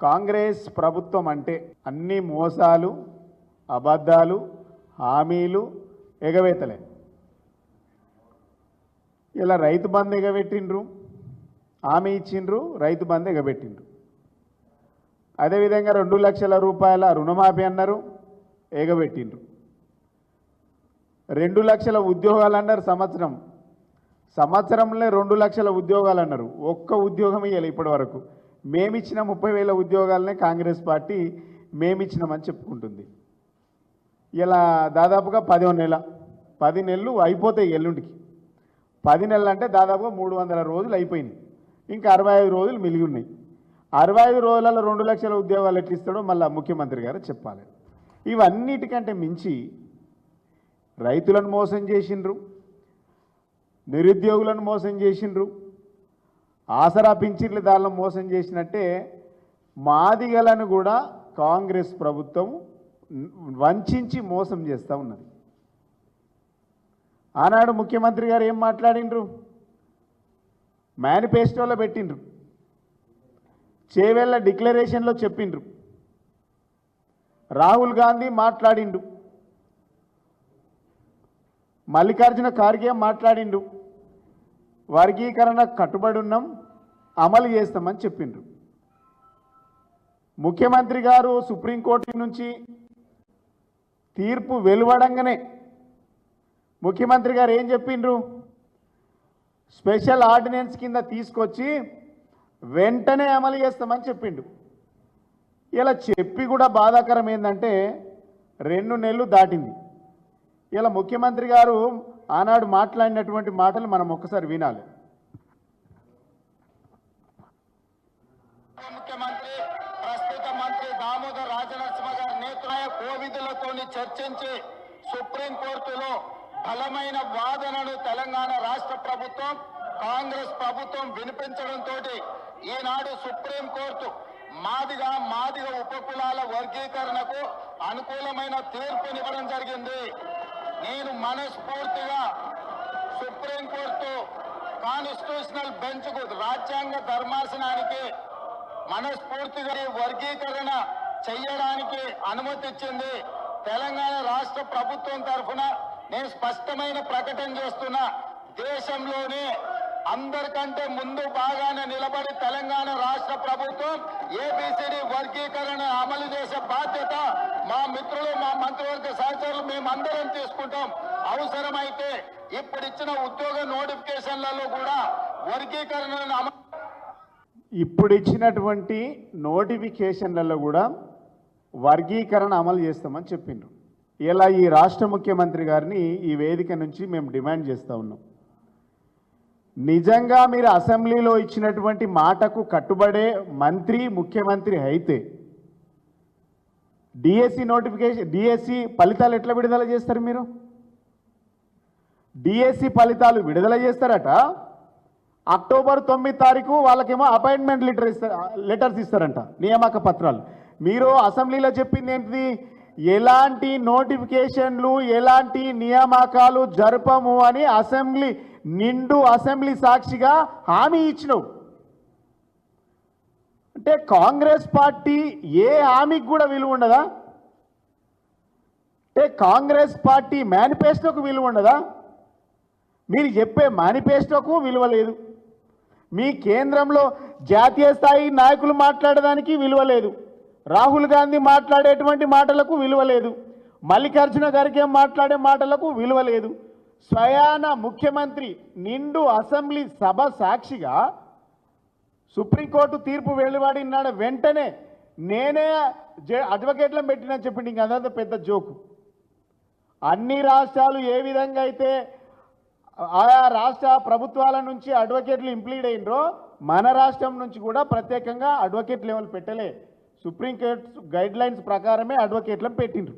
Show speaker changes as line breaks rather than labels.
కాంగ్రెస్ ప్రభుత్వం అంటే అన్ని మోసాలు అబద్ధాలు హామీలు ఎగవేతలే. ఇలా రైతు బంధు ఎగబెట్టిండ్రు హామీ ఇచ్చిండ్రు రైతు బంధు ఎగబెట్టిండ్రు. అదేవిధంగా రెండు లక్షల రూపాయల రుణమాఫీ అన్నారు ఎగబెట్టిండ్రు. రెండు లక్షల ఉద్యోగాలు అన్నారు సంవత్సరం. సంవత్సరంలో రెండు లక్షల ఉద్యోగాలు అన్నారు. ఒక్క ఉద్యోగం ఇవ్వాలి ఇప్పటి వరకు. మేమిచ్చిన ముప్పై వేల ఉద్యోగాలనే కాంగ్రెస్ పార్టీ మేమిచ్చినామని చెప్పుకుంటుంది. ఇలా దాదాపుగా పదో నెల పది నెలలు అయిపోతాయి ఎల్లుండికి. పది నెలలు అంటే దాదాపుగా మూడు వందల రోజులు అయిపోయినాయి ఇంకా అరవై ఐదు రోజులు మిలిగి ఉన్నాయి. అరవై ఐదు రోజులలో రెండు లక్షల ఉద్యోగాలు ఎట్లా ఇస్తాడో మళ్ళీ ముఖ్యమంత్రి గారు చెప్పాలి. ఇవన్నిటికంటే మించి రైతులను మోసం చేసిండ్రు నిరుద్యోగులను మోసం చేసిండ్రు ఆసరా పింఛన్ల దాళ్ళను మోసం చేసినట్టే మాదిగలను కూడా కాంగ్రెస్ ప్రభుత్వం వంచి మోసం చేస్తూ ఉన్నది. ఆనాడు ముఖ్యమంత్రి గారు ఏం మాట్లాడిండ్రు? మేనిఫెస్టోలో పెట్టిండ్రు. చేవెళ్ళ డిక్లరేషన్లో చెప్పిండ్రు. రాహుల్ గాంధీ మాట్లాడిండు. మల్లికార్జున ఖార్గే మాట్లాడిండు. వర్గీకరణ కట్టుబడి ఉన్నాం అమలు చేస్తామని చెప్పిండ్రు. ముఖ్యమంత్రి గారు సుప్రీంకోర్టు నుంచి తీర్పు వెలువడంగానే ముఖ్యమంత్రి గారు ఏం చెప్పిండ్రు? స్పెషల్ ఆర్డినెన్స్ కింద తీసుకొచ్చి వెంటనే అమలు చేస్తామని చెప్పిండు. ఇలా చెప్పి కూడా బాధాకరం ఏంటంటే రెండు నెలలు దాటింది. ఇలా ముఖ్యమంత్రి గారు ఆనాడు మాట్లాడినటువంటి మాటలు మనం ఒక్కసారి వినాలి.
ముఖ్యమంత్రి ప్రస్తుత మంత్రి దామోదర్ రాజనరసింహ గారి నేతృత్వ కోవిధులతో చర్చించి సుప్రీంకోర్టులో బలమైన వాదనను తెలంగాణ రాష్ట్ర ప్రభుత్వం కాంగ్రెస్ ప్రభుత్వం వినిపించడంతో ఈనాడు సుప్రీంకోర్టు మాదిగా మాదిగ ఉపకులాల వర్గీకరణకు అనుకూలమైన తీర్పునివ్వడం జరిగింది. నేను మనస్ఫూర్తిగా సుప్రీంకోర్టు కాన్స్టిట్యూషనల్ బెంచ్కు రాజ్యాంగ ధర్మాసనానికి మనస్ఫూర్తిగా వర్గీకరణ చెయ్యడానికి అనుమతి ఇచ్చింది తెలంగాణ రాష్ట్ర ప్రభుత్వం తరఫున నేను స్పష్టమైన ప్రకటన చేస్తున్నా. దేశంలోనే అందరికంటే ముందు బాగానే నిలబడి తెలంగాణ రాష్ట్ర ప్రభుత్వం ఏబిసిడి వర్గీకరణ అమలు చేసే బాధ్యత మా మిత్రులు మా మంత్రివర్గ సహచరులు మేమందరం తీసుకుంటాం. అవసరమైతే ఇప్పుడు ఇచ్చిన ఉద్యోగ నోటిఫికేషన్లలో కూడా వర్గీకరణను అమలు
ఇప్పుడు ఇచ్చినటువంటి నోటిఫికేషన్లలో కూడా వర్గీకరణ అమలు చేస్తామని చెప్పిండ్రు. ఇలా ఈ రాష్ట్ర ముఖ్యమంత్రి గారిని ఈ వేదిక నుంచి మేము డిమాండ్ చేస్తూ ఉన్నాం. నిజంగా మీరు అసెంబ్లీలో ఇచ్చినటువంటి మాటకు కట్టుబడే మంత్రి ముఖ్యమంత్రి అయితే డిఎస్సి నోటిఫికేషన్ డిఎస్సి ఫలితాలు ఎట్లా విడుదల చేస్తారు మీరు? డిఎస్సి ఫలితాలు విడుదల చేస్తారట. అక్టోబర్ తొమ్మిది తారీఖు వాళ్ళకేమో అపాయింట్మెంట్ లెటర్ ఇస్తారు లెటర్స్ ఇస్తారంట నియామక పత్రాలు. మీరు అసెంబ్లీలో చెప్పింది ఏంటిది? ఎలాంటి నోటిఫికేషన్లు ఎలాంటి నియామకాలు జరపము అని అసెంబ్లీ నిండు అసెంబ్లీ సాక్షిగా హామీ ఇచ్చినావు. అంటే కాంగ్రెస్ పార్టీ ఏ హామీకి కూడా విలువ ఉండదా? అంటే కాంగ్రెస్ పార్టీ మేనిఫెస్టోకు విలువ ఉండదా? మీరు చెప్పే మేనిఫెస్టోకు విలువ లేదు. మీ కేంద్రంలో జాతీయ స్థాయి నాయకులు మాట్లాడడానికి విలువ లేదు. రాహుల్ గాంధీ మాట్లాడేటువంటి మాటలకు విలువ లేదు. మల్లికార్జున ఖర్గే మాట్లాడే మాటలకు విలువ లేదు. స్వయాన ముఖ్యమంత్రి నిండు అసెంబ్లీ సభ సాక్షిగా సుప్రీంకోర్టు తీర్పు వెలువడినాడు వెంటనే నేనే జ- అడ్వకేట్లను పెట్టినని చెప్పింది ఇంక అదంతా పెద్ద జోకు. అన్ని రాష్ట్రాలు ఏ విధంగా అయితే ఆయా రాష్ట్ర ప్రభుత్వాల నుంచి అడ్వకేట్లు ఇంప్లీడ్ అయినరో మన రాష్ట్రం నుంచి కూడా ప్రత్యేకంగా అడ్వకేట్ లెవెల్ పెట్టలే. సుప్రీంకోర్టు గైడ్ లైన్స్ ప్రకారమే అడ్వకేట్లను పెట్టిండ్రు.